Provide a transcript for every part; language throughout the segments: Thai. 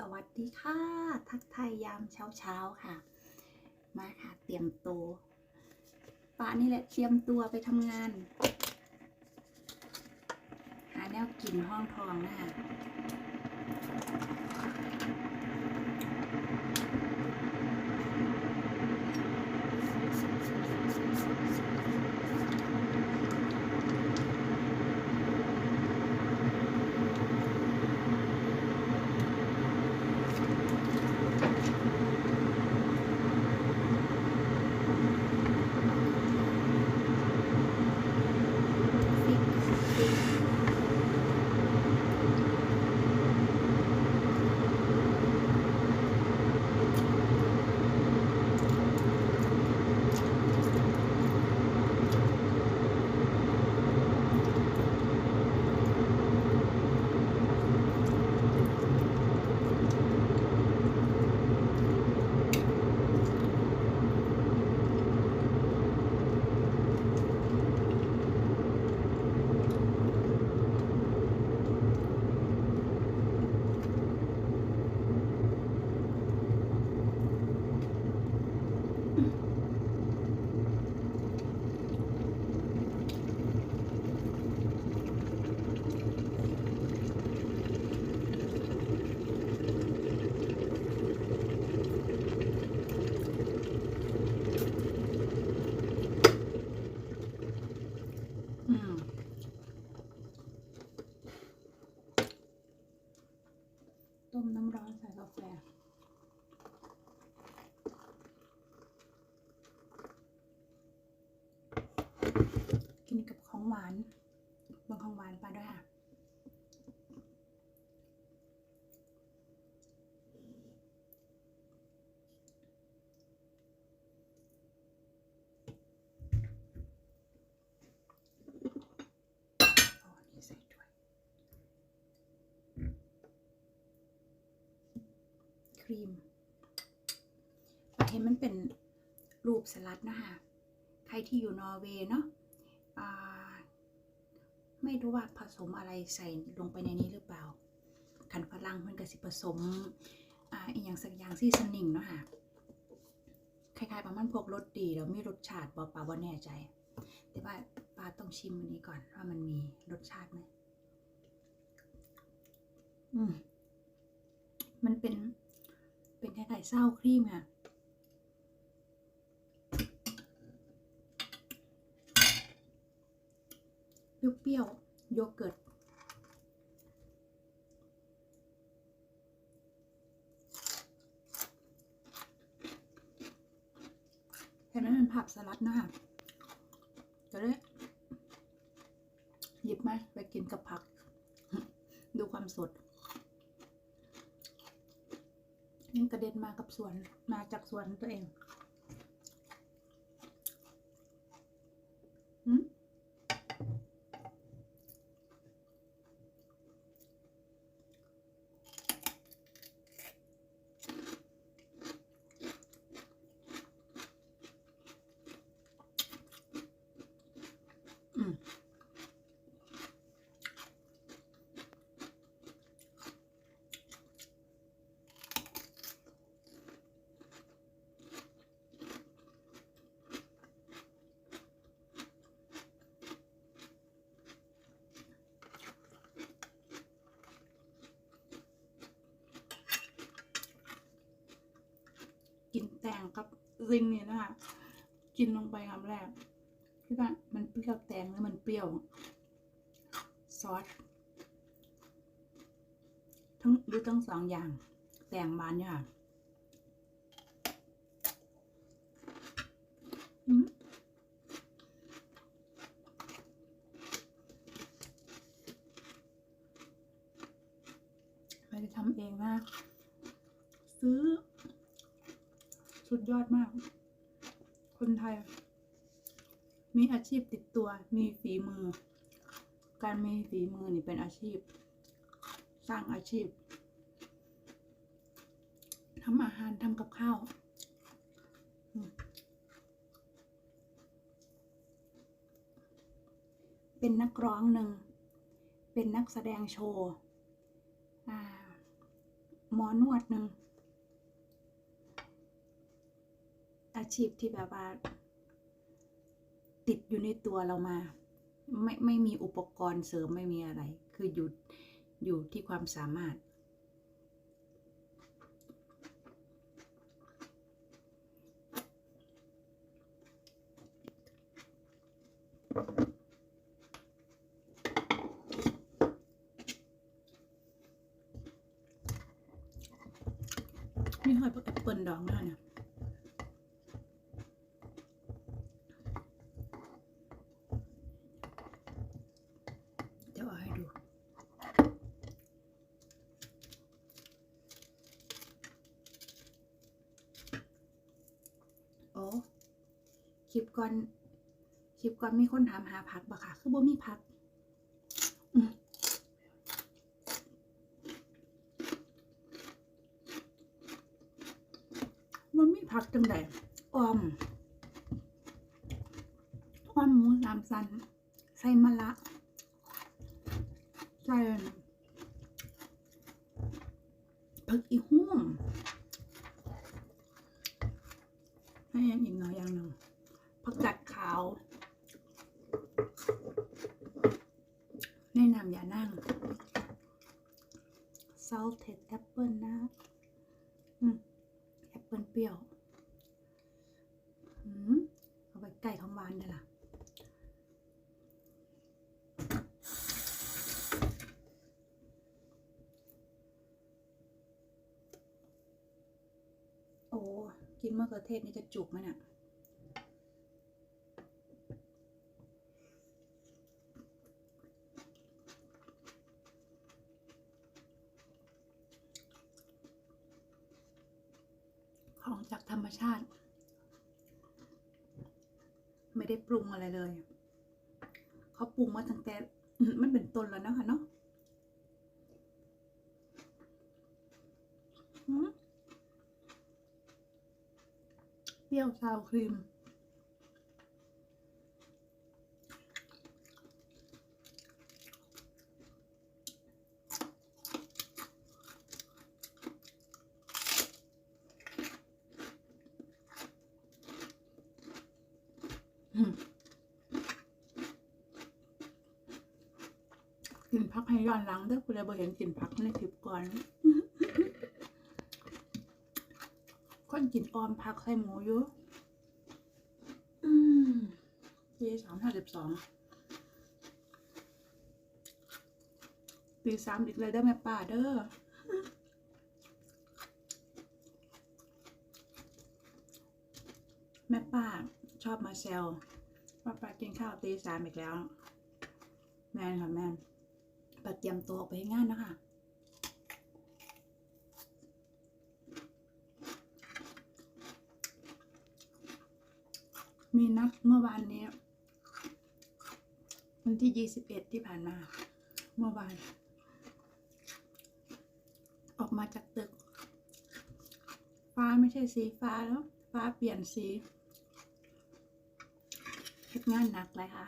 สวัสดีค่ะ ทักทายยามเช้าเช้าๆค่ะ มาค่ะ เตรียมตัวป้านี่แหละเตรียมตัวไปทำงาน หาแนวกินห้องทองนะคะ ครีมเห็นมันเป็นรูปสลัดนะคะใครที่อยู่นอร์เวย์เนาะไม่รู้ว่าผสมอะไรใส่ลงไปในนี้หรือเปล่า ขันฝรั่งมันก็สิผสมออีกอย่างสักอย่างที่สนิงเนาะค่ะคล้ายๆประมาณพวกรสดีแล้วมีรสชาติบอปลาบ่แน่ใจ แต่ว่าปลาต้องชิมอันนี้ก่อนว่ามันมีรสชาติไหมอืม มันเป็น เศร้าครีมค่ะ เปรี้ยวๆโยเกิร์ตเห็นไหมมันผักสลัดนะคะจะได้หยิบมาไปกินกับผัก ดูความสด ยังกระเด็นมากับสวนมาจากสวนตัวเอง งกับซิงเนี่ยนะคะกินลงไปคำแรกคือว่ามันเปรี้ยวแตงแล้วมันเปรี้ยว ซอสทั้งหรือทั้งสองอย่าง แตงบานเนี่ยค่ะไม่ได้ทำเองนะซื้อ สุดยอดมาก คนไทย มีอาชีพติดตัว มีฝีมือ การมีฝีมือนี่เป็นอาชีพ สร้างอาชีพทำอาหารทำกับข้าวเป็นนักร้องหนึ่ง เป็นนักแสดงโชว์หมอนวดหนึ่ง อาชีพที่แบบว่า ติดอยู่ในตัวเรามา ไม่ไม่มีอุปกรณ์เสริมไม่มีอะไร คืออยู่อยู่ที่ความสามารถนี่หอยแอปเปิลดองด้วยเนี่ย เดี๋ยวเอาให้ดู โอ้คลิป ก่อน คลิปก่อนมีคนถามหาผักบ่ค่ะ คือบ่มีผักอืมมันมีผักจังไดออมออมหมูสามสัน ใส่มะละใส่ผักอีหุ่มให้ยังอีกหน่อยอย่างหนึ่ง แนะนำอย่านั่ง salted apple นะแอปเปิลเปรี้ยวเอาไปไก่ของหวานได้ล่ะโอ้กินมะเขือเทศนี่จะจุกไหมเนี่ย ของจากธรรม ชาติ ไม่ได้ปรุงอะไรเลย เขาปรุงมาตั้งแต่มันเป็นต้นแล้วนะคะเนาะอืมเปรี้ยวซาวครีม อืมกินพัก ให้ย้อนหลังเด้อคุณเลยบ่เห็นกินพักในคลิปก่อน คนกินออมพักใส่หมูอยู่ปีสามห้าสิบสองปีสามอีกเลยได้อแม่ป้าเด้อแม่ป้าชอบมาแซวว่าป้ากินข้าวตีสามอีกแล้ว แม่นค่ะแม่น ป้าเตรียมตัวออกไปให้งานนะคะมีนัดเมื่อวานนี้วันที่ยี่สิบเอ็ดที่ผ่านมา เมื่อวาน ออกมาจากตึก ฟ้าไม่ใช่สีฟ้าแล้ว ฟ้าเปลี่ยนสีเฮ็ดงานหนักเลยค่ะ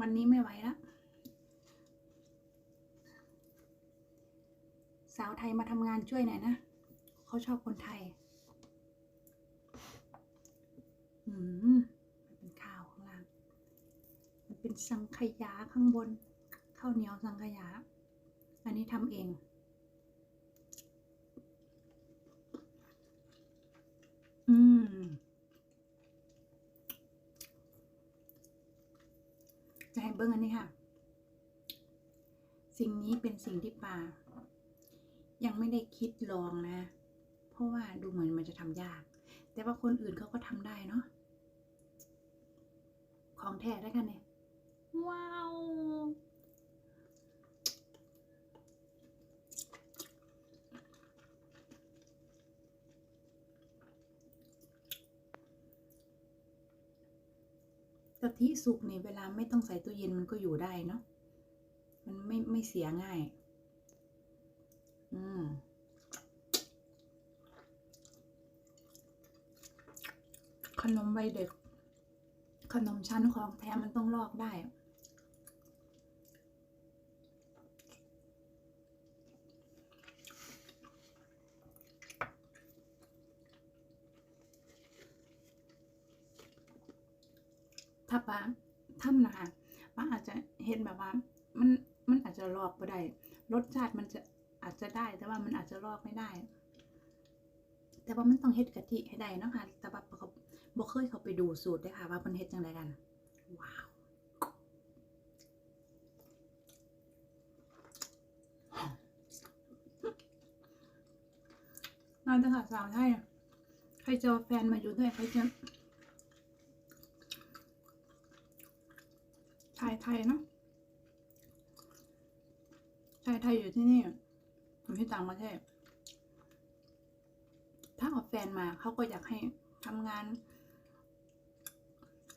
วันนี้ไม่ไหวแล้ว สาว ไทยมาทำงานช่วยหน่อยนะเขาชอบคนไทย อืมมันเป็นข้าวข้างล่าง มันเป็นสังขยาข้างบน ข้าวเหนียวสังขยา อันนี้ทำเองอืม จะให้เบิ้งอันนี้ค่ะ สิ่งนี้เป็นสิ่งที่ป่า ยังไม่ได้คิดลองนะ เพราะว่าดูเหมือนมันจะทำยาก แต่ว่าคนอื่นเขาก็ทำได้เนาะของแท้ได้กันเนี่ย ว้าว กะทิสุกนี่เวลาไม่ต้องใส่ตู้เย็นมันก็อยู่ได้เนาะ มันไม่ไม่เสียง่าย ขนมใบเด็ก ขนมชั้นของแท้มันต้องลอกได้ ถ้าป้าทำนะคะป้าอาจจะเห็นแบบว่า มันมันอาจจะลอกไปได้ รสชาติมันจะ อาจจะได้ แต่ว่ามันอาจจะลอกไม่ได้ แต่ว่ามันต้องเฮ็ดกะทิให้ได้นะคะแต่ว่าเขาบ่เคยเขาไปดูสูตรเด้ค่ะ ว่าเพิ่นเฮ็ดจังไดกัน ว้าวนอนเถอะค่ะสาวไทยใครเจอแฟนมาอยู่ด้วยใครจะชายไทยเนาะชายไทยอยู่ที่นี่ อยู่ที่ต่างประเทศ ถ้าเอาแฟนมาเขาก็อยากให้ทำงาน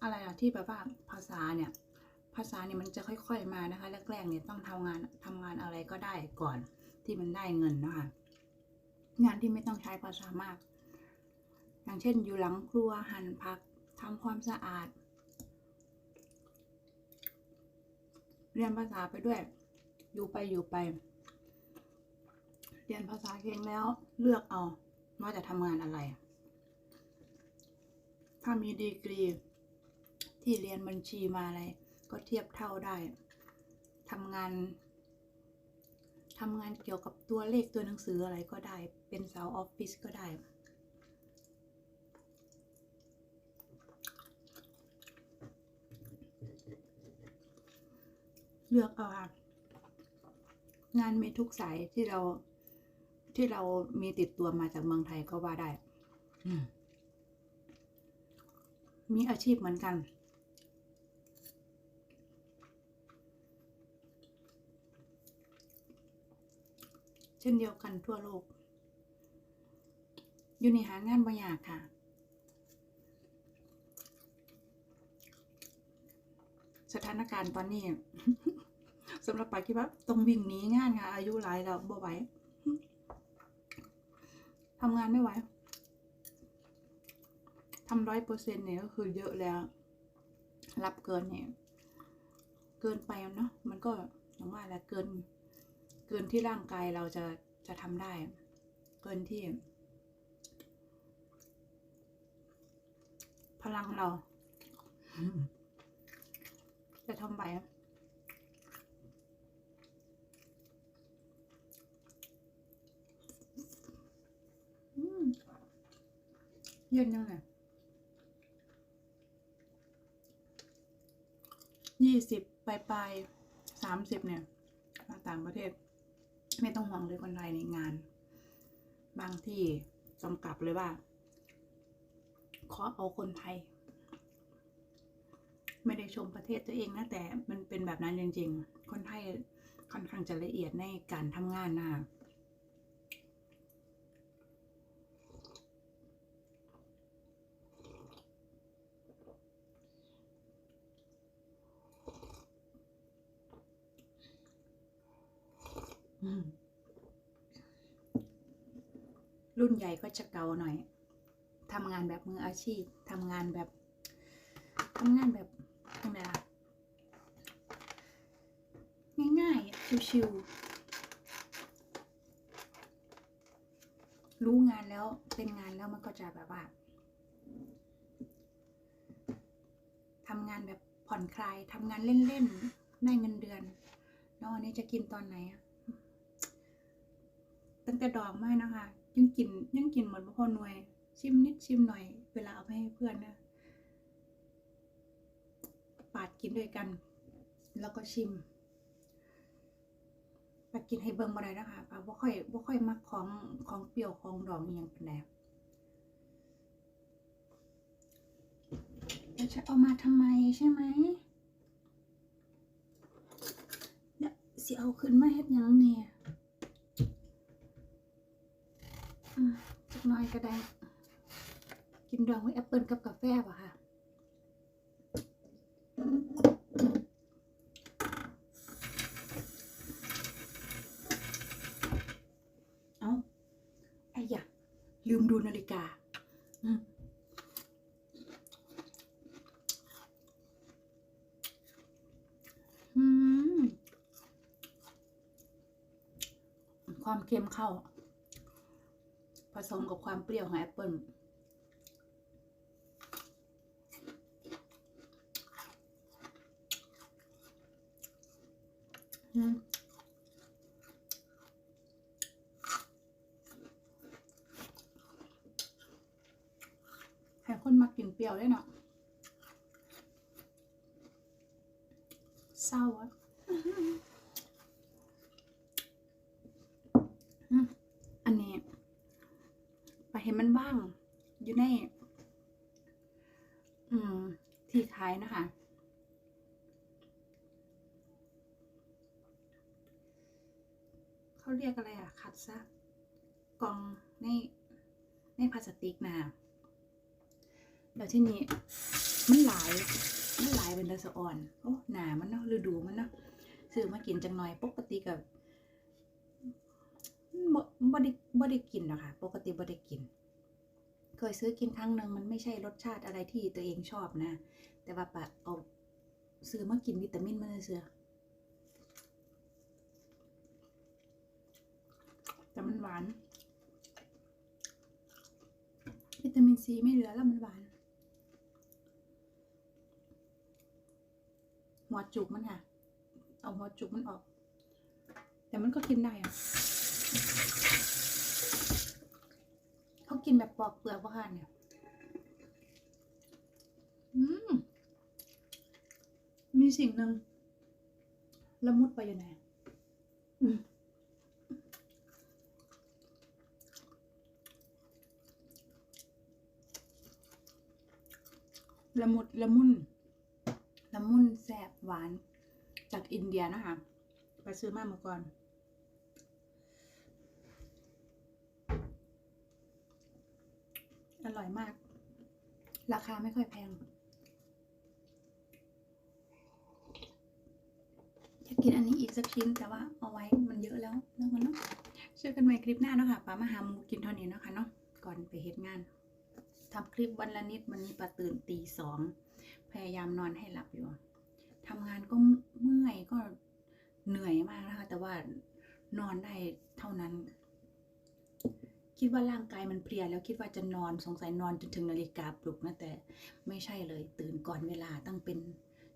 อะไรอะที่แบบว่าภาษาเนี่ย ภาษาเนี่ยมันจะค่อย ๆมานะคะแรกๆเนี่ยต้องทำงานทำงานอะไรก็ได้ก่อนที่มันได้เงินนะคะงานที่ไม่ต้องใช้ภาษามาก อย่างเช่นอยู่หลังครัวหั่นผักทำความสะอาด เรียนภาษาไปด้วย อยู่ไปอยู่ไป รียนภาษาเก่งแล้วเลือกเอาว่าจะทำงานอะไร ถ้ามีดีกรี ที่เรียนบัญชีมาอะไร ก็เทียบเท่าได้ทำงานทำงานเกี่ยวกับตัวเลขตัวหนังสืออะไรก็ได้ เป็นสาวออฟฟิศก็ได้ เลือกเอาค่ะงานมีทุกสายที่เรา ที่เรามีติดตัวมาจากเมืองไทยก็ว่าได้อืมมีอาชีพเหมือนกัน เช่นเดียวกันทั่วโลก อยู่ในหางานบางอย่างค่ะสถานการณ์ตอนนี้สำหรับปาคิดว่าต้องวิ่งหนีงานค่ะ อายุหลายแล้วบ่ไหว ทำงานไม่ไหวทำร้อยเปอร์เซ็นต์เนี่ยก็คือเยอะแล้ว รับเกินเนี่ย เกินไปเนาะมันก็อย่างว่าแหละเกิน เกินที่ร่างกายเราจะจะทำได้ เกินที่ พลังเรา จะทำไปอืม เย็นยังไงยี่สิบปลายปลายสามสิบเนี่ยมาต่างประเทศ ไม่ต้องห่วงเลยคนไทยในงาน บางที่จำกัดเลยว่า ขอเอาคนไทย ไม่ได้ชมประเทศตัวเองนะแต่มันเป็นแบบนั้นจริง ๆ คนไทยค่อนข้างจะละเอียดในการทำงานนะ รุ่นใหญ่ก็จะเก่าหน่อยทำงานแบบมืออาชีพทำงานแบบทำงานแบบยังไงล่ะง่ายๆชิวๆรู้งานแล้วเป็นงานแล้วมันก็จะแบบว่าทำงานแบบผ่อนคลายทำงานเล่นๆได้เงินเดือนแล้ววันนี้จะกินตอนไหนอะ ตั้งแต่ดอกไม้นะคะ ยังกินยังกินเหมือนพ่อหน่วย ชิมนิดชิมหน่อย เวลาเอาไปให้เพื่อนนะปาดกินด้วยกัน แล้วก็ชิมปาดกินให้เบิ่งบ่ได้นะคะปาบ่ค่อยบ่ค่อยมักของของเปรี้ยวของดองอย่างปานแล้วจะเอามาทำไมใช่ไหมเดี๋ยวสิเอาขึ้นมาเฮ็ดยังเนี่ยอะจักห น่อยก็ได้ กินดองไว้แอปเปิลกับกาแฟป่ะค่ะเอาไอ้ยะลืมดูนาฬิกาอืมอืมความเค็มเข้า ผสมกับความเปรี้ยวของแอปเปิ้ลให้คนมากินเปรี้ยวได้เนาะเศร้าอะ ไปเห็นมันบ้าง อยู่ใน อืม ที่ขายนะคะเขาเรียกอะไรอะขัดซะกล่องในในพลาสติกนะแล้วที่นี้มันหลายมันหลายเป็นตะสะอ่อน โอ้หนามันเนาะฤดูมันเนาะซื้อมากินจังหน่อยปกติกับ บ่ได้บ่ได้กินหรอกค่ะ ปกติบ่ได้กิน เคยซื้อกินครั้งหนึ่งมันไม่ใช่รสชาติอะไรที่ตัวเองชอบนะ แต่ว่าปะเอาซื้อมากินวิตามินมาเสือแต่มันหวาน วิตามินซีไม่เหลือแล้วมันหวาน หัวจุกมันค่ะ เอาหัวจุกมันออก แต่มันก็กินได้อะ เขากินแบบปอกเปลือกว่าค่ะเนี่ย อืม มีสิ่งหนึ่งละมุดไปอยู่ไหนอืมละมุดละมุนละมุนแสบหวานจากอินเดียนะคะ ไปซื้อมาเมื่อก่อน อ ร่อยมาก ราคาไม่ค่อยแพงอยากกินอันนี้อีกสักชิ้นแต่ว่าเอาไว้มันเยอะแล้วแล้วมันเนาะเจอกันใหม่คลิปหน้าเนาะค่ะป้ามาหาหมูกินเท่านี้เนาะค่ะเนาะก่อนไปเฮ็ดงานทำคลิปวันละนิดวันนี้ปาตื่นตีสองพยายามนอนให้หลับอยู่ทำงานก็เมื่อยก็เหนื่อยมากนะคะ แต่ว่านอนได้เท่านั้น คิดว่าร่างกายมันเพลียแล้วคิดว่าจะนอนสงสัยนอนจนถึงนาฬิกาปลุกนะแต่ไม่ใช่เลยตื่นก่อนเวลาตั้งเป็น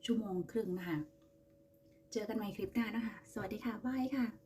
ชั่วโมงครึ่งนะคะ เจอกันใหม่คลิปหน้านะคะ สวัสดีค่ะบายค่ะ